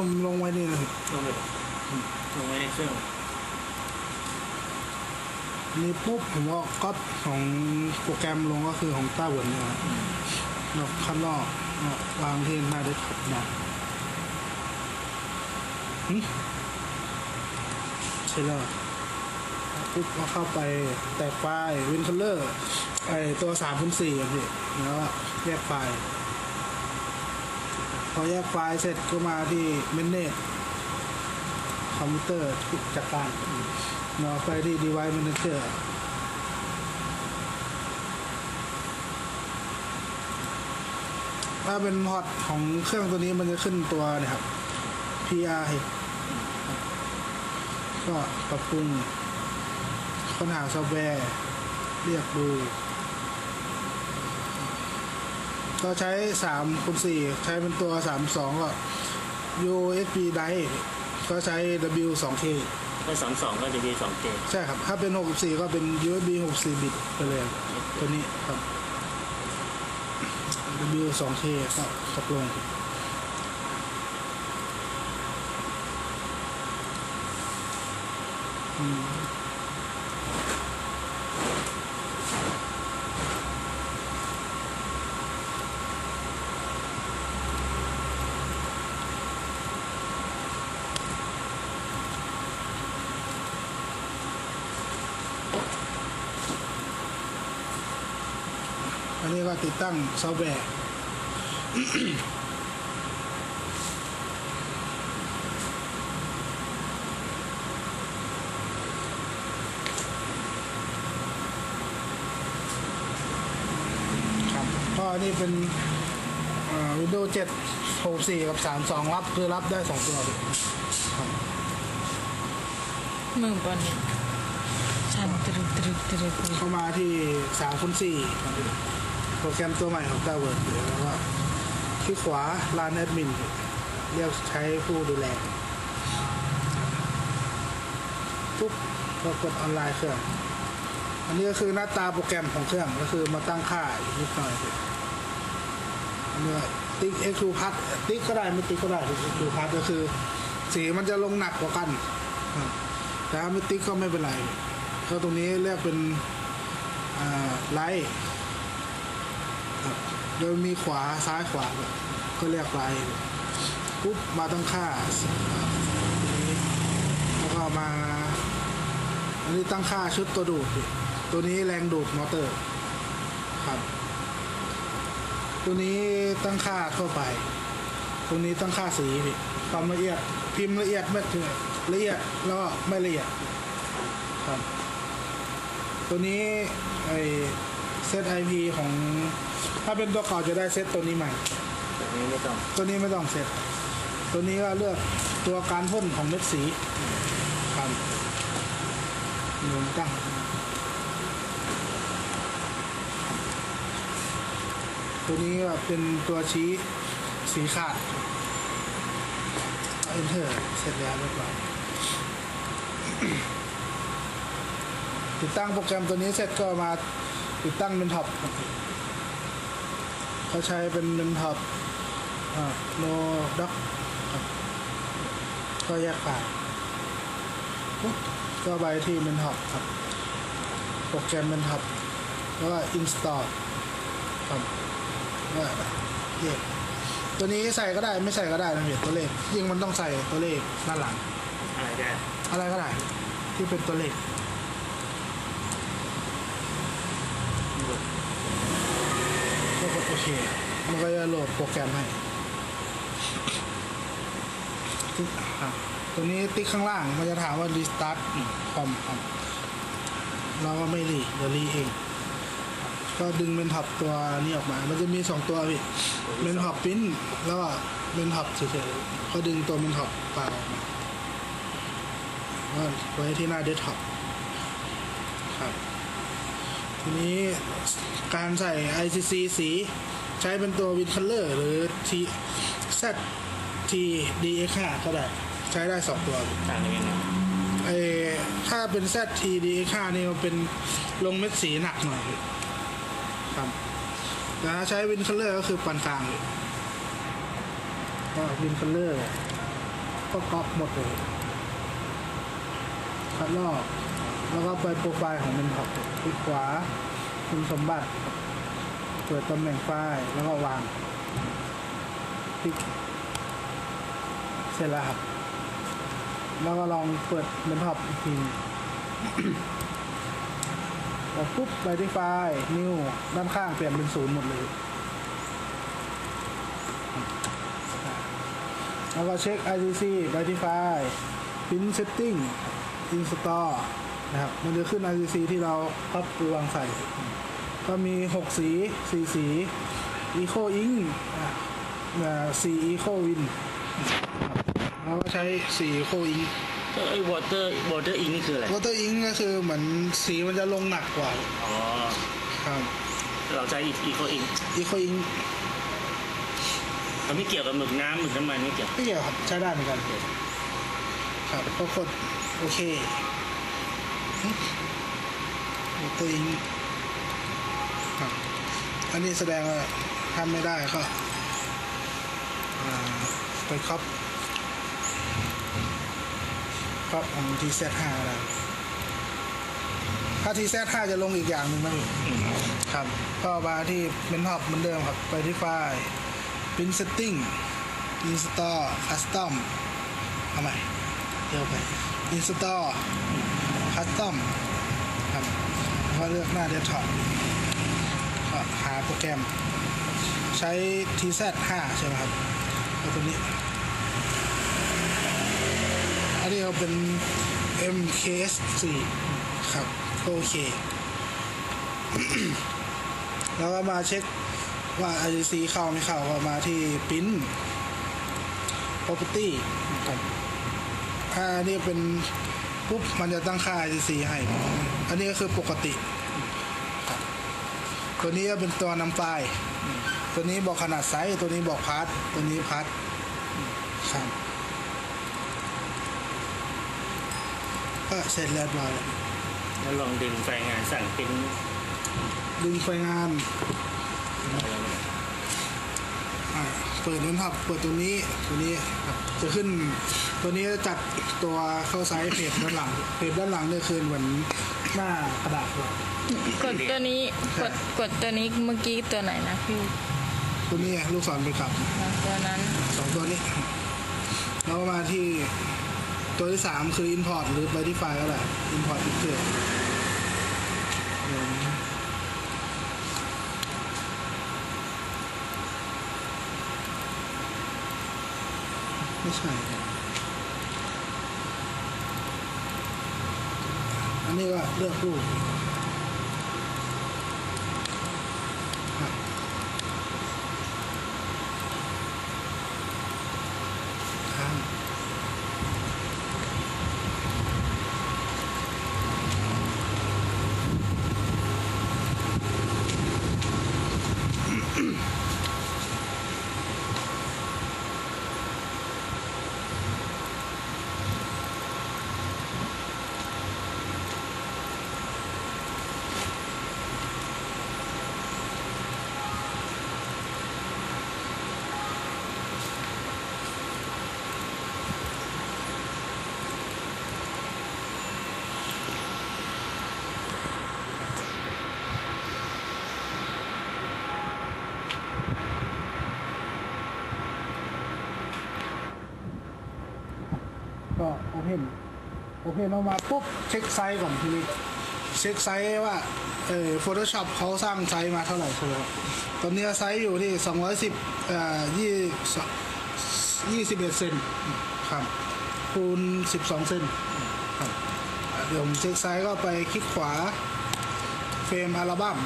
ผมลงไว้นี่นะลงไปลงไว้ในเครื่องนี่ปุ๊บผมก็ก๊อปของโปรแกรมลงก็คือของต้าเหวินเนี่ยครับแล้วคัดลอกแล้ววางที่หน้าเดสก์ท็อปนะหึใช่แล้วปุ๊บก็เข้าไปแตกไฟล์วินคัลเลอร์ไอตัวสามพันสี่อะพี่แล้วก็แยกไฟล์ พอแยกไฟล์เสร็จก็มาที่เมนเนจคอมพิวเตอร์จัดการเราไปที่ device manager ถ้าเป็นพอร์ตของเครื่องตัวนี้มันจะขึ้นตัวนี่ยครับ PR ก็ปรับปรุงค้นหาซอฟต์แวร์ เรียกดู ก็ใช้3คูณ4ใช้เป็นตัว 32 ก็ USB drive ก็ใช้ W 2 K ถ้าสองสองก็จะมีสองเกมใช่ครับ ถ้าเป็น 64 ก็เป็น USB 64 บิตไปเลยครับตัวนี้ครับ W 2 K ก็ตกลงอืม ติดตั้งซอฟต์แวร์ครับก็นี่เป็นวิดีโอ7 64 กับ 32 รับ คือรับได้ 2 ตัวเลยครับมึงปอนเนี่ยฉันตรึกตรึกตรึกตรึกเข้ามาที่3คูณ4 โปรแกรมตัวใหม่ของ t าเวิร์ดแล้วก็คลิกขวาลานแอดมินเรียกใช้ผู้ดูแลปุ๊บก็กดออนไลน์เครื่อง อันนี้ก็คือหน้าตาโปรแกรมของเครื่องก็คือมาตั้งค่าอีกนิดหน่อยอันนี้ก็ติ๊ก X 2พัดติ๊กก็ได้ไม่ติ๊กก็ได้ X 2พัดก็คือ สีมันจะลงหนักกว่ากัน แต่ถ้าไม่ติ๊กก็ไม่เป็นไรก็ตรงนี้เรียกเป็นไลท์ ครับโดยมีขวาซ้ายขวาก็เรียกไลท์ปุ๊บมาตั้งค่าแล้วก็มา อันนี้ตั้งค่าชุดตัวดูด ตัวนี้แรงดูดมอเตอร์ครับ ตัวนี้ตั้งค่าทั่วไป ตัวนี้ตั้งค่าสีความละเอียดพิมพ์ละเอียดไม่ถึงละเอียดแล้วก็ไม่ละเอียดครับ ตัวนี้ไอเซตไอพีของ ถ้าเป็นตัวเก่าจะได้เซตตัวนี้ใหม่ แบบนี้ไม่ต้องตัวนี้ไม่ต้องเซตตัวนี้ก็เลือกตัวการพ่นของเม็ดสีครับหนุนตั้งตัวนี้ก็เป็นตัวชี้สีขาดเอนเตอร์เสร็จแล้วเรียบร้อยติดตั้งโปรแกรมตัวนี้เสร็จก็มาติดตั้งเป็นท็อปครับ เขาใช้เป็นเป็นท็อปโนด็อกก็แยกไฟล์ปุ๊บก็ไปที่เป็นท็อปครับ โปรแกรมเป็นท็อปแล้วก็ install ครับก็เย่ตัวนี้ใส่ก็ได้ไม่ใส่ก็ได้นะพี่ตัวเลขยิ่งมันต้องใส่ตัวเลขด้านหลัง อะไรได้อะไรก็ได้ ที่เป็นตัวเลขก็กดโอ เค มันก็จะโหลดโปรแกรมให้ติ๊กอะตัวนี้ติ๊กข้างล่างมันจะถามว่า restart คอมครับเราก็ไม่รีเดี๋ยวรีเอง ก็ดึงเมนท็อปตัวนี้ออกมา มันจะมีสองตัวพี่เมนท็อปปิ้นแล้วก็เมนท็อปเฉยๆก็ดึงตัวเมนท็อปเปล่าออกมาก็ไว้ที่หน้าเดสก์ท็อปครับ ทีนี้การใส่ ICC สี ใช้เป็นตัววินคัลเลอร์หรือ T Z T DX 5ก็ได้ ใช้ได้สองตัวต่างกันยังไงไอ้ถ้าเป็น Z T DX 5นี่มันเป็นลงเม็ดสีหนักหน่อยครับแต่ถ้าใช้วินคัลเลอร์ก็คือปานกลางเลยก็วินคัลเลอร์ก็ก๊อปหมดเลยคัดลอกแล้วก็ไปโปรไฟล์ของเมนท็อปคลิกขวาคุณสมบัติ เปิดตำแหน่งไฟแล้วก็วางคลิกเสร็จแล้วครับ แล้วก็ลองเปิดเมนท็อปอีกทีพอปุ๊บไปที่ไฟล์นิวด้านข้างเปลี่ยนเป็นศูนย์หมดเลย แล้วก็เช็ค ICC ไปที่ไฟล์ Print Setting Install นะครับ มันจะขึ้น ICC ที่เราพับไปวางใส่ ก็มี 6 สี 4 สี Eco Ink อะอ่าสี Eco Win แล้วก็ใช้สี Eco Ink ไอ้วอเตอร์วอเตอร์อิงนี่คืออะไร Water Ink ก็คือเหมือนสีมันจะลงหนักกว่า อ๋อ ครับ เราใช้อีโคอิง Eco Ink มันไม่เกี่ยวกับหมึกน้ำหมึกน้ำมันไม่เกี่ยวไม่เกี่ยวครับ ใช้ได้เหมือนกัน ครับก็กดโอเคตัวเองครับ อันนี้แสดงว่าทำไม่ได้ก็อ่าไปครอปครอปของ TZ5 ได้ถ้า TZ5 จะลงอีกอย่างหนึ่งนะพี่อืมครับ ก็มาที่เมนท็อปเหมือนเดิมครับ ไปที่ไฟล์ Print Setting Install Custom เอาใหม่เดี๋ยวไป Install Custom ครับก็เลือกหน้า Desktop ก็หาโปรแกรม ใช้ TZ5 ใช่ไหมครับแล้วตัวนี้ อันนี้เราเป็น MKS4 ครับก็โอเค แล้วก็มาเช็คว่า IDC เข้าไม่เข้าก็มาที่ Pin Property ครับถ้าอันนี้เป็นปุ๊บมันจะตั้งค่า IDC ให้ อันนี้ก็คือปกติ ตัวนี้ก็เป็นตัวนำไฟล์ตัวนี้บอกขนาดไซส์ตัวนี้บอกพาร์ทตัวนี้พาร์ทครับก็เสร็จเรียบร้อยแล้วแล้วลองดึงไฟล์งานสั่งเป็นดึงไฟงานอ่าเปิดนั้นครับ เปิดตัวนี้ ตัวนี้ครับ จะขึ้น ตัวนี้จะจัดตัวเข้าไซส์เพจด้านหลัง เพจด้านหลังเนี่ยคือเหมือน หน้ากระดาษเลยกดตัวนี้กดกดตัวนี้เมื่อกี้ตัวไหนนะพี่ตัวนี้ลูกศรไปกลับตัวนั้นสองตัวนี้แล้วมาที่ตัวที่สามคือ Import หรือไปที่ไฟล์ก็ได้ Import Picture ไม่ใช่ อันนี้ก็เลือกรูปครับข้างก็โอเพน โอเพนออกมาปุ๊บเช็คไซส์ก่อนทีนี้เช็คไซส์ว่าเออ Photoshop เขาสร้างไซส์มาเท่าไหร่ใช่ไหมครับตอนนี้ไซส์อยู่ที่210เอ่อ20 21เซนครับคูณ 12 เซนครับอะเดี๋ยวผมเช็คไซส์ก็ไปคลิกขวาเฟรมอัลบั้ม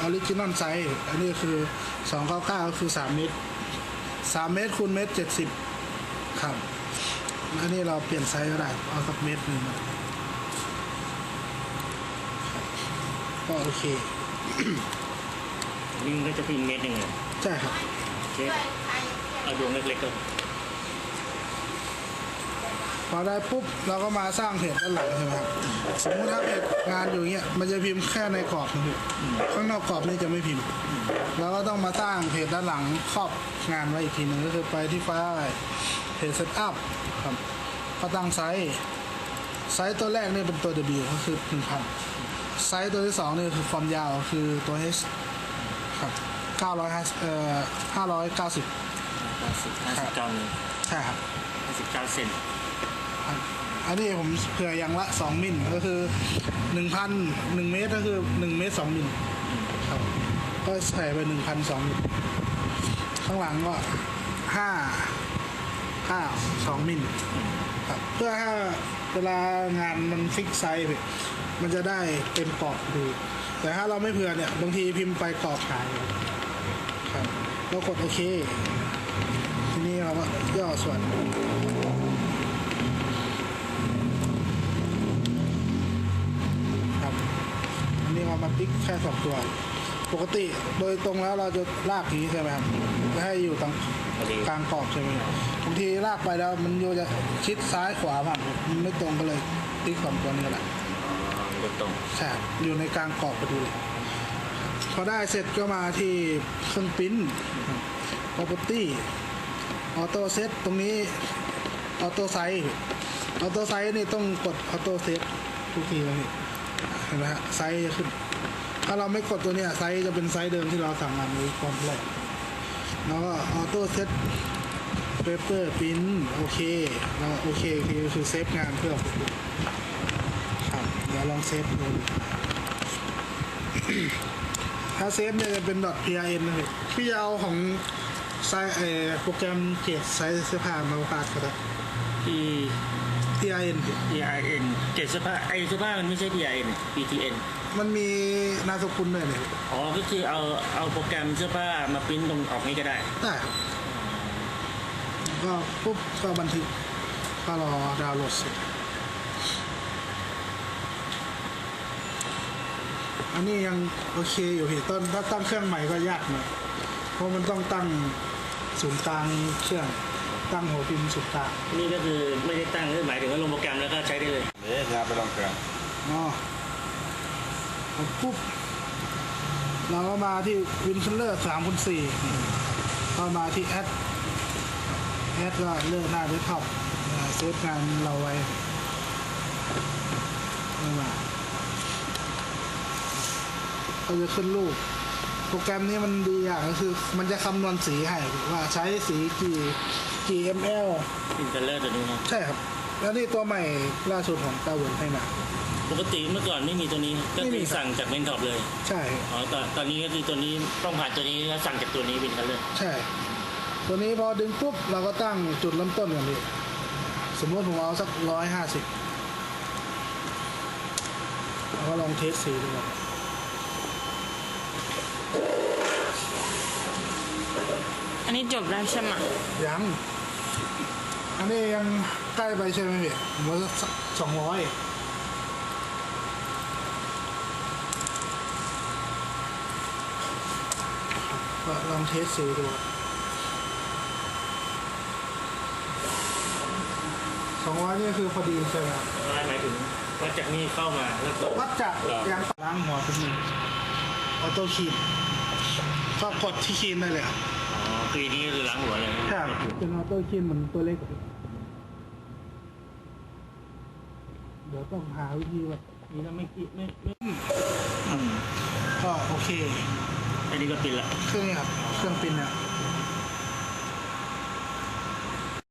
ออริจินอลไซส์อันนี้คือ 299 ก็คือ 3 เมตร 3 เมตรคูณเมตร 70 ครับ อันนี้เราเปลี่ยนไซส์ก็ได้เอาสักเมตรหนึ่งมาครับก็โอเคลิงก็จะพิมพ์เมตรหนึ่งเลยใช่ครับโอเคเอาดวงเล็กๆก็พอได้ปุ๊บเราก็มาสร้างเพจด้านหลังใช่ไหมครับสมมติถ้าเพจงานอยู่เงี้ยมันจะพิมพ์แค่ในกรอบนะพี่ข้างนอกกรอบนี่จะไม่พิมพ์เราก็ต้องมาสร้างเพจด้านหลังครอบงานไว้อีกทีหนึ่งก็คือไปที่ไฟล์เพจเซตอัพ ครับก็ตั้งไซส์ไซส์ตัวแรกนี่เป็นตัว W ก็คือ1,000ไซส์ตัวที่สองนี่คือความยาวคือตัว H ครับ950เอ่อ590ห้าสิบห้าสิบเก้านิ้วใช่ครับห้าสิบเก้าเซนอันนี้ผมเผื่ออย่างละสองมิลก็คือหนึ่งพันหนึ่งเมตรก็คือหนึ่งเมตรสองมิลครับก็ใส่ไปหนึ่งพันสองมิลข้างหลังก็ห้าห้าสองมิลครับเพื่อถ้าเวลางานมันฟิกไซส์ไปมันจะได้เป็นกรอบดู แต่ถ้าเราไม่เผื่อเนี่ย บางทีพิมพ์ไปกรอบหายครับเรากดโอเค ทีนี้เราก็ย่อส่วนครับอันนี้เรามาติ๊กแค่สองตัว ปกติโดยตรงแล้วเราจะลากอย่างนี้ใช่ไหมครับจะให้อยู่ตรงพอดีกลางกรอบใช่ไหมบางทีลากไปแล้วมันโยจะชิดซ้ายขวาบ้างมันไม่ตรงก็เลยติ๊กสองตัวนี้แหละกดตรงใช่ครับอยู่ในกลางกรอบพอดีเลยพอได้เสร็จก็มาที่เครื่องปริ้น property auto set ตรงนี้ auto size auto size นี่ต้องกด auto set ทุกทีเลยนี่เห็นไหมฮะไซส์จะขึ้น ถ้าเราไม่กดตัวเนี้ยไซส์จะเป็นไซส์เดิมที่เราสั่งงานไว้ก่อนแรกแล้วก็ auto set paper print โอเคแล้วโอเคคือคือเซฟงานเพื่อครับเดี๋ยวลองเซฟดูถ้าเซฟเนี่ยจะเป็น .prn นะครับพี่จะเอาของไซส์เอ่อโปรแกรมเกตไซส์เสื้อผ้ามาพาดก็ได้ที่ prn P I N เกตเสื้อผ้าไอเสื้อผ้ามันไม่ใช่ P I N P T N มันมีนามสกุลด้วยเนี่ยอ๋อก็คือเอาเอาโปรแกรมเสื้อผ้ามาปริ้นตรงออกนี้ก็ได้ ได้ครับก็ปุ๊บก็บันทึกก็รอดาวน์โหลดเสร็จอันนี้ยังโอเคอยู่พี่ต้นถ้าตั้งเครื่องใหม่ก็ยากหน่อยเพราะมันต้องตั้งศูนย์กลางเครื่อง ตั้งหัวพิมพ์ศูนย์กลางนี่ก็คือไม่ได้ตั้งคือหมายถึงว่าลงโปรแกรมแล้วก็ใช้ได้เลยเอ๊ะงานไปลองเครื่องอ๋อเอาปุ๊บเราก็มาที่วินเชลเลอร์สามคูณสี่ก็มาที่แอดแอดก็เลือกหน้าเดสก์ท็อปอ่าเซฟงานเราไว้นี่มาก็จะขึ้นรูปโปรแกรมนี้มันดีอย่างก็คือ มันจะคำนวณสีให้ว่าใช้สีกี่ กี่ ml อินเทอร์เลอร์ตัวนี้นะใช่ครับ แล้วนี่ตัวใหม่ล่าสุดของตาเวิร์นให้มา ปกติเมื่อก่อนไม่มีตัวนี้ก็ไม่คืมีอครับ สั่งจากเมนท็อปเลยใช่ อ๋อตอนตอนนี้ก็คือตัวนี้ต้องผ่านตัวนี้แล้วสั่งจากตัวนี้เป็นกันเลยใช่ ตัวนี้พอดึงปุ๊บเราก็ตั้งจุดเริ่มต้นกันดิสมมติผมเอาสักร้อยห้าสิบเราก็ลองเทสสีดูก่อนอันนี้จบแล้วใช่ไหมยัง อันนี้ยังใกล้ไปใช่ไหมพี่ผมว่าสักสองร้อยก็ลองเทสสีดูสองร้อยนี่คือพอดีใช่ไหมครับหมายถึงว่าจากนี้เข้ามาแล้วก็วัดจากยางล้างหัวเป็นหนึ่งออโต้คีนก็กดที่คีนได้เลยครับอ๋อ คือนี่คือล้างหัวเลยใช่เป็นออโต้คีนเหมือนตัวเล็กอะเดี๋ยวต้องหาวิธีแบบนี่แล้วไม่กี่ไม่ไม่ก็โอเค อันนี้ก็ปิดละ เครื่องนี้ครับ เครื่องปริ้นเนี่ย